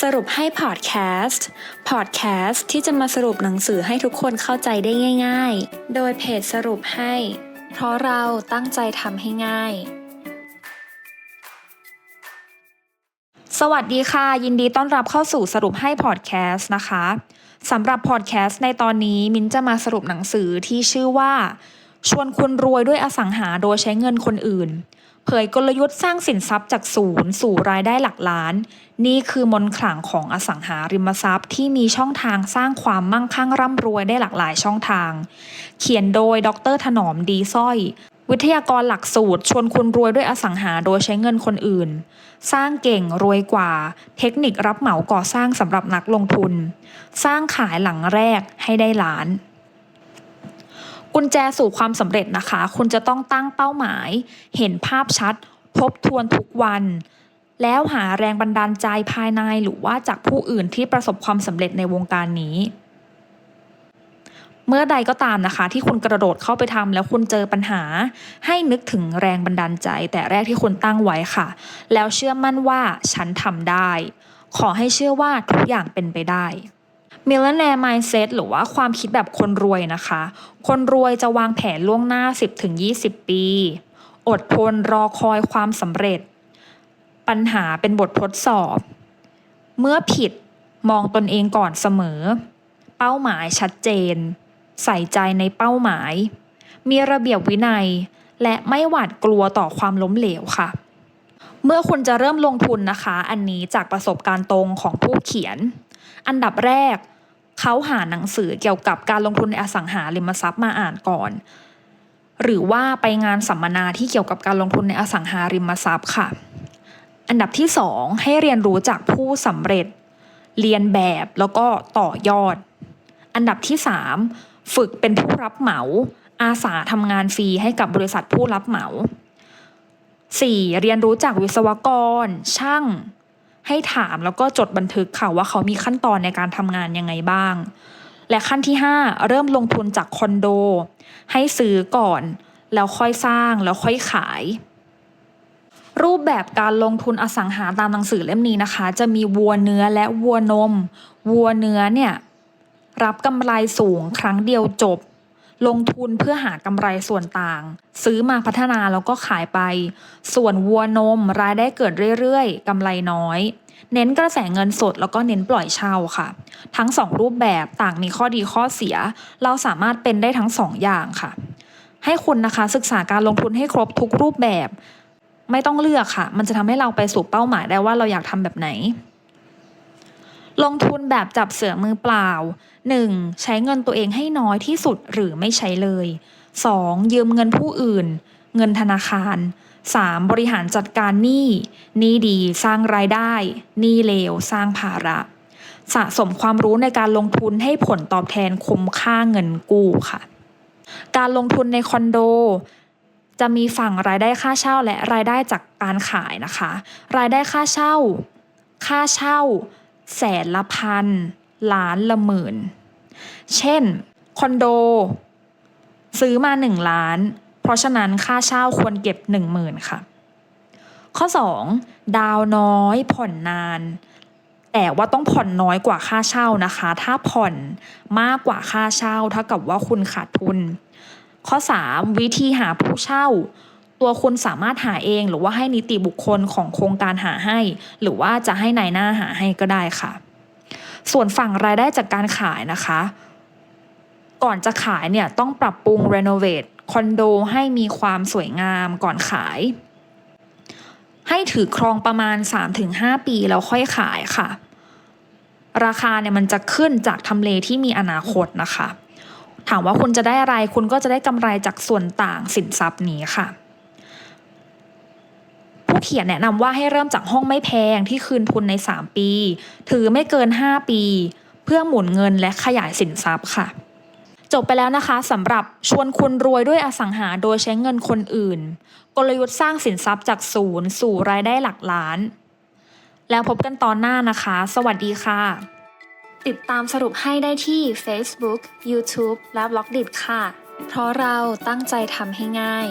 สรุปให้พอดแคสต์ พอดแคสต์ที่จะมาสรุปหนังสือให้ทุกคนเข้าใจได้ง่าย ๆ โดยเพจสรุปให้ เพราะเราตั้งใจทำให้ง่าย สวัสดีค่ะ ยินดีต้อนรับเข้าสู่สรุปให้พอดแคสต์นะคะสำหรับพอดแคสต์ในตอนนี้ มิ้นจะมาสรุปหนังสือที่ชื่อว่า ชวนคุณรวยด้วยอสังหาโดยใช้เงินคนอื่น เผยกลยุทธ์สร้างสินทรัพย์จากศูนย์สู่รายได้หลักล้าน นี่คือมนขลังของอสังหาริมทรัพย์ที่มีช่องทางสร้างความมั่งคั่งร่ำรวยได้หลากหลายช่องทาง เขียนโดยดรถนอมดีสร้อย วิทยากรหลักสูตร ชวนคุณรวยด้วยอสังหาโดยใช้เงินคนอื่น สร้างเก่งรวยกว่า เทคนิครับเหมาก่อสร้างสำหรับนักลงทุน สร้างขายหลังแรกให้ได้ล้าน กุญแจสู่ความสำเร็จนะคะ คุณจะต้องตั้งเป้าหมาย เห็นภาพชัด ทบทวนทุกวัน แล้วหาแรงบันดาลใจภายในหรือว่าจากผู้อื่นที่ประสบความสำเร็จในวงการนี้ เมื่อใดก็ตามนะคะ ที่คุณกระโดดเข้าไปทำแล้วคุณเจอปัญหา ให้นึกถึงแรงบันดาลใจ แต่แรกที่คุณตั้งไว้ค่ะ แล้วเชื่อมั่นว่าฉันทำได้ ขอให้เชื่อว่าทุกอย่างเป็นไปได้ Millionaire Mindset หรือว่าความคิดแบบคนรวยนะคะ คนรวยจะวางแผนล่วงหน้า 10-20 ปี อดทนรอคอยความสำเร็จ ปัญหาเป็นบททดสอบ เมื่อผิดมองตนเองก่อนเสมอ เป้าหมายชัดเจน ใส่ใจในเป้าหมาย มีระเบียบวินัย และไม่หวาดกลัวต่อความล้มเหลวค่ะ เมื่อคุณจะเริ่มลงทุนนะคะ อันนี้จากประสบการณ์ตรงของผู้เขียน อันดับแรก เขาหาหนังสือเกี่ยวกับการลงทุนในอสังหาริมทรัพย์มาอ่านก่อน หรือว่าไปงานสัมมนาที่เกี่ยวกับการลงทุนในอสังหาริมทรัพย์ค่ะ อันดับที่สองให้เรียนรู้จากผู้สำเร็จ เรียนแบบแล้วก็ต่อยอด อันดับที่สามฝึกเป็นผู้รับเหมา อาสาทำงานฟรีให้กับบริษัทผู้รับเหมา 4. เรียนรู้จากวิศวกร ช่าง ให้ถามแล้วก็จดบันทึกค่ะว่าเขามีขั้นตอนในการทำงานยังไงบ้าง และขั้นที่ 5 เริ่มลงทุนจากคอนโด ให้ซื้อก่อน แล้วค่อยสร้างแล้วค่อยขาย รูปแบบการลงทุนอสังหาตามหนังสือเล่มนี้นะคะ จะมีวัวเนื้อและวัวนม วัวเนื้อเนี่ยรับกำไรสูงครั้งเดียวจบ ลงทุนเพื่อหากำไรส่วนต่าง ซื้อมาพัฒนาแล้วก็ขายไป ส่วนวัวนมรายได้เกิดเรื่อยๆกำไรน้อย เน้นกระแสเงินสดแล้วก็เน้นปล่อยเช่าค่ะ ทั้งสองรูปแบบต่างมีข้อดีข้อเสีย เราสามารถเป็นได้ทั้งสองอย่างค่ะ ให้คุณนะคะศึกษาการลงทุนให้ครบทุกรูปแบบ ไม่ต้องเลือกค่ะ มันจะทำให้เราไปสู่เป้าหมายได้ว่าเราอยากทำแบบไหน ลงทุนแบบจับเสือมือเปล่า 1. ใช้เงินตัวเองให้น้อยที่สุดหรือไม่ใช้เลย 2. ยืมเงินผู้อื่น เงินธนาคาร 3. บริหารจัดการหนี้หนี้ดีสร้างรายได้หนี้เลวสร้างภาระ สะสมความรู้ในการลงทุนให้ผลตอบแทนคุ้มค่าเงินกู้ค่ะ การลงทุนในคอนโด จะมีฝั่งรายได้ค่าเช่าและรายได้จากการขายนะคะ รายได้ค่าเช่า ค่าเช่า แสนละพัน ล้านละหมื่น เช่น คอนโด ซื้อมาหนึ่งล้าน เพราะฉะนั้นค่าเช่าควรเก็บหนึ่งหมื่นค่ะ ข้อ 2. ดาวน้อยผ่อนนาน แต่ว่าต้องผ่อนน้อยกว่าค่าเช่านะคะ ถ้าผ่อนมากกว่าค่าเช่าเท่ากับว่าคุณขาดทุน ข้อ 3. วิธีหาผู้เช่า ตัวคุณสามารถหาเอง หรือว่าให้นิติบุคคลของโครงการหาให้ หรือว่าจะให้นายหน้าหาให้ก็ได้ค่ะ ส่วนฝั่งรายได้จากการขายนะคะ ก่อนจะขายเนี่ยต้องปรับปรุงรีโนเวทคอนโดให้มีความสวยงามก่อนขาย ให้ถือครองประมาณ 3-5 ปีแล้วค่อยขายค่ะ ราคาเนี่ยมันจะขึ้นจากทำเลที่มีอนาคตนะคะ ถามว่าคุณจะได้อะไรคุณก็จะได้กำไรจากส่วนต่างสินทรัพย์นี้ค่ะ ผู้เขียนแนะนำว่าให้เริ่มจากห้องไม่แพงที่คืนทุนใน 3 ปี ถือไม่เกิน 5 ปี เพื่อหมุนเงินและขยายสินทรัพย์ค่ะ จบไปแล้วนะคะสำหรับชวนคุณรวยด้วยอสังหาโดยใช้เงินคนอื่น กลยุทธ์สร้างสินทรัพย์จากศูนย์สู่รายได้หลักล้าน แล้วพบกันตอนหน้านะคะ สวัสดีค่ะ ติดตามสรุปให้ได้ที่ Facebook, YouTube และ b ล็อกดิค่ะ เพราะเราตั้งใจทำให้ง่าย